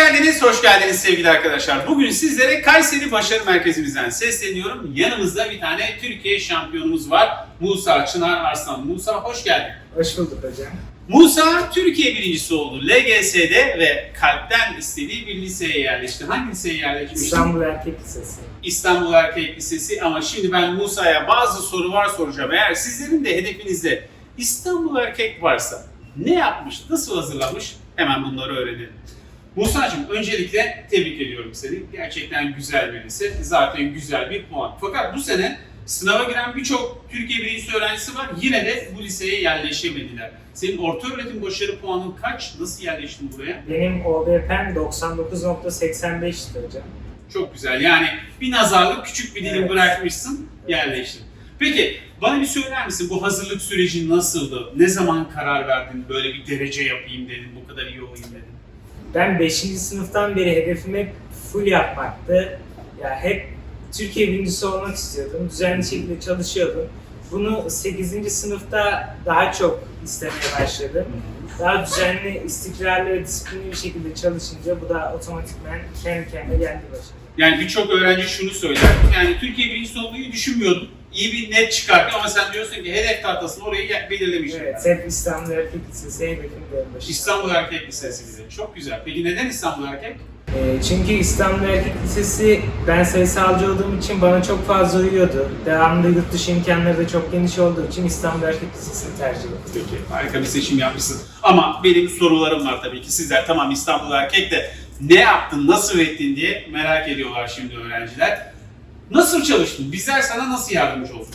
geldiniz, hoş geldiniz sevgili arkadaşlar. Bugün sizlere Kayseri Başarı Merkezimizden sesleniyorum. Yanımızda bir tane Türkiye şampiyonumuz var. Musa Çınar Arslan. Musa hoş geldin. Hoş bulduk hocam. Musa Türkiye birincisi oldu. LGS'de ve kalpten istediği bir liseye yerleşti. Hangi liseye yerleşmişti? İstanbul Erkek Lisesi. İstanbul Erkek Lisesi ama şimdi ben Musa'ya bazı sorular soracağım. Eğer sizlerin de hedefinizde İstanbul Erkek varsa ne yapmış, nasıl hazırlanmış hemen bunları öğrenelim. Musa'cığım öncelikle tebrik ediyorum seni. Gerçekten güzel bir lise. Zaten güzel bir puan. Fakat bu sene sınava giren birçok Türkiye birincisi öğrencisi var. Yine de bu liseye yerleşemediler. Senin orta öğretim başarı puanın kaç? Nasıl yerleştin buraya? Benim OBP'm 99.85'ti hocam. Çok güzel. Yani bir nazarlık küçük bir dilim Evet. bırakmışsın, yerleştin. Peki bana bir söyler misin bu hazırlık süreci nasıldı? Ne zaman karar verdin böyle bir derece yapayım dedin, bu kadar iyi olayım dedin? Ben 5. sınıftan beri hedefim hep full yapmaktı. Ya hep Türkiye birincisi olmak istiyordum. Düzenli şekilde çalışıyordum. Bunu 8. sınıfta daha çok istemeye başladım. Daha düzenli, istikrarlı ve disiplinli bir şekilde çalışınca bu da otomatikman kendi kendine geldi başıma. Yani birçok öğrenci şunu söyler, yani Türkiye birincisi olmayı düşünmüyordum. İyi bir net çıkarttı ama sen diyorsun ki hedef tahtasını orayı belirlemişim. Evet, hep İstanbul Erkek Lisesi benim başıma. İstanbul Erkek Lisesi bize. Çok güzel. Peki neden İstanbul Erkek? Ee, çünkü İstanbul Erkek Lisesi ben sayısalcı olduğum için bana çok fazla uyuyordu. Devamında yurt dışı imkanları da çok geniş olduğu için İstanbul Erkek Lisesi'ni tercih ettim. Peki harika bir seçim yapmışsın. Ama benim sorularım var tabii ki. Sizler tamam İstanbul Erkek de ne yaptın, nasıl ettin diye merak ediyorlar şimdi öğrenciler. Nasıl çalıştın? Bizler sana nasıl yardımcı olduk?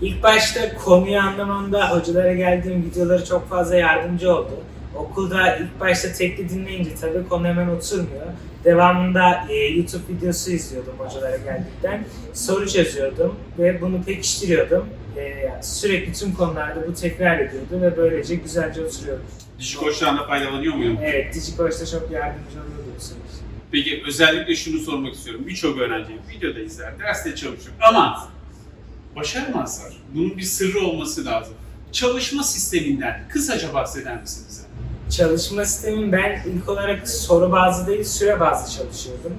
İlk başta konuyu anlamamda hocalara geldiğim videoları çok fazla yardımcı oldu. Okulda ilk başta tekli dinleyince tabii konu hemen oturmuyor. Devamında e, YouTube videosu izliyordum hocalara geldikten. Soru çözüyordum ve bunu pekiştiriyordum. E, sürekli tüm konularda bu tekrar ediyordu ve böylece güzelce oturuyordu. Dijikoç'tan da faydalanıyor muyum? Evet, Digikoç'ta çok yardımcı oluyordu bu süreç. Peki özellikle şunu sormak istiyorum. Birçok öğrenci videoda izler, derste çalışır ama başaramazlar. Bunun bir sırrı olması lazım. Çalışma sisteminden kısaca bahseder misin bize? Çalışma sistemim ben ilk olarak soru bazlı değil süre bazlı çalışıyordum.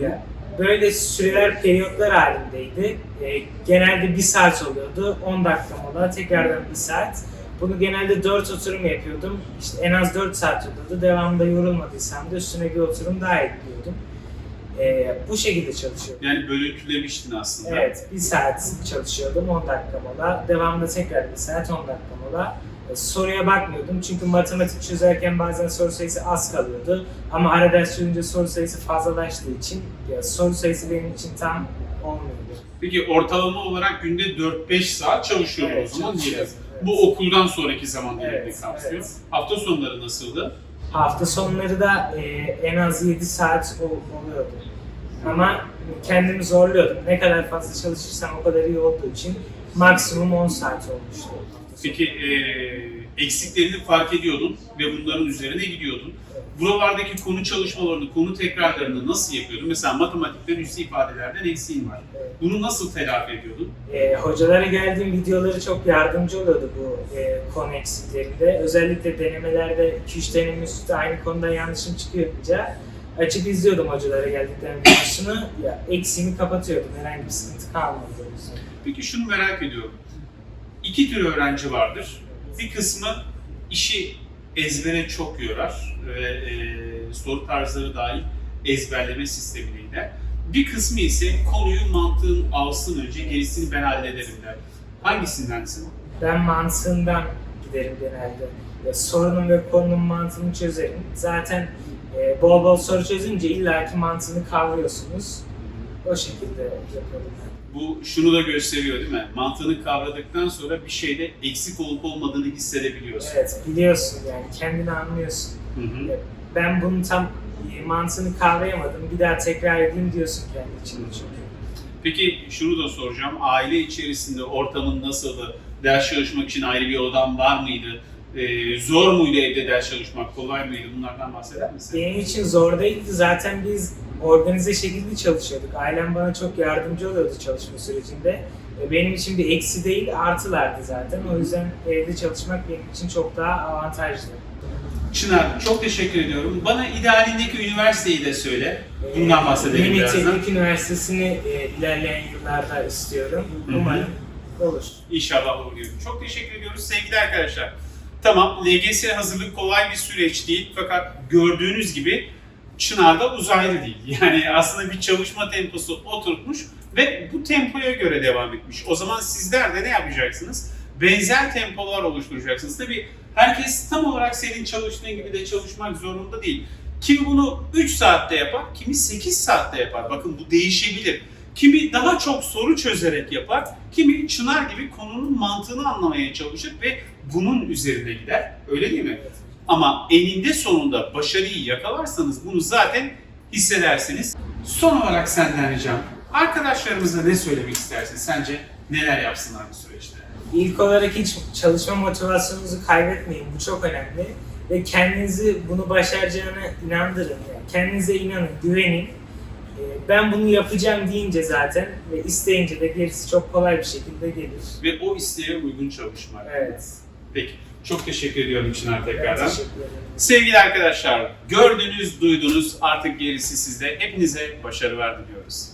Ya, böyle süreler periyotlar halindeydi. E, genelde bir saat oluyordu. 10 dakika mola, tekrardan bir saat. Bunu genelde 4 oturum yapıyordum. İşte en az 4 saat oluyordu. Devamında yorulmadıysam da üstüne bir oturum daha ekliyordum. E, bu şekilde çalışıyordum. Yani bölüntülemiştin aslında. Evet, bir saat çalışıyordum, 10 dakika mola. Devamında tekrar bir saat, 10 dakika mola. E, Soruya bakmıyordum çünkü matematik çözerken bazen soru sayısı az kalıyordu. Ama ara ders çözünce soru sayısı fazlalaştığı için ya soru sayısı benim için tam olmuyordu. Peki ortalama olarak günde 4-5 saat çalışıyordun Evet, o zaman diyelim. Bu okuldan sonraki zaman dilimini Evet, kapsıyor. evet. Hafta sonları nasıldı? Hafta sonları da e, en az 7 saat ol- oluyordu. Ama kendimi zorluyordum. Ne kadar fazla çalışırsam o kadar iyi olduğu için maksimum 10 saat olmuştu. Peki eee eksiklerini fark ediyordun ve bunların üzerine gidiyordun. Buralardaki konu çalışmalarını, konu tekrarlarını nasıl yapıyordun? Mesela matematikten üstü ifadelerden eksiğin var. Bunu nasıl telafi ediyordun? E, hocalara geldiğim videoları çok yardımcı oluyordu bu e, konu eksiklerinde. Özellikle denemelerde 2-3 deneme üstü aynı konuda yanlışım çıkıyordunca açıp izliyordum hocalara geldiklerinde videosunu. Ya, eksiğimi kapatıyordum. Herhangi bir sıkıntı kalmadı. Peki şunu merak ediyorum. İki tür öğrenci vardır. Bir kısmı işi ezbere çok yorar ve eee, soru tarzları dahil ezberleme sistemiyle. Bir kısmı ise konuyu mantığın alsın önce gerisini ben hallederim der. Hangisindensin? Ben mantığından giderim genelde. Ya, sorunun ve konunun mantığını çözerim. Zaten e, bol bol soru çözünce illaki mantığını kavruyorsunuz. O şekilde yapıyorum. Bu şunu da gösteriyor değil mi? Mantığını kavradıktan sonra bir şeyde eksik olup olmadığını hissedebiliyorsun. Evet, biliyorsun yani kendini anlıyorsun. Hı hı. Ben bunun tam mantığını kavrayamadım. Bir daha tekrar edeyim diyorsun kendi içinde çünkü. Peki şunu da soracağım. Aile içerisinde ortamın nasıldı? Ders çalışmak için ayrı bir odan var mıydı? Ee, zor muydu evde ders çalışmak? Kolay mıydı? Bunlardan bahseder misin? Benim için zor değildi. Zaten biz organize şekilde çalışıyorduk. Ailem bana çok yardımcı oluyordu çalışma sürecinde. Benim için bir eksi değil, artılardı zaten. O yüzden evde çalışmak benim için çok daha avantajlı. Çınar çok teşekkür ediyorum. Bana idealindeki üniversiteyi de söyle. Bundan bahsedelim Yeni birazdan. Teknik Üniversitesi'ni e, ilerleyen yıllarda istiyorum. Hı hı. Umarım olur. İnşallah olur diyorum. Çok teşekkür ediyoruz sevgili arkadaşlar. Tamam LGS hazırlık kolay bir süreç değil fakat gördüğünüz gibi Çınar'da uzaylı değil. Yani aslında bir çalışma temposu oturtmuş ve bu tempoya göre devam etmiş. O zaman sizler de ne yapacaksınız? Benzer tempolar oluşturacaksınız. Tabii herkes tam olarak senin çalıştığın gibi de çalışmak zorunda değil. Kimi bunu 3 saatte yapar, kimi 8 saatte yapar. Bakın bu değişebilir. Kimi daha çok soru çözerek yapar, kimi Çınar gibi konunun mantığını anlamaya çalışır ve bunun üzerine gider. Öyle değil mi? Ama eninde sonunda başarıyı yakalarsanız bunu zaten hissedersiniz. Son olarak senden ricam, arkadaşlarımıza ne söylemek istersin? Sence neler yapsınlar bu süreçte? İlk olarak hiç çalışma motivasyonunuzu kaybetmeyin. Bu çok önemli. Ve kendinizi bunu başaracağına inandırın. Yani kendinize inanın, güvenin. Ee, Ben bunu yapacağım deyince zaten ve isteyince de gerisi çok kolay bir şekilde gelir. Ve o isteğe uygun çalışmak. Evet. Peki, çok teşekkür ediyorum Çınar tekrardan. teşekkür ederim. Sevgili arkadaşlar, gördünüz, duydunuz, artık gerisi sizde. Hepinize başarılar diliyoruz.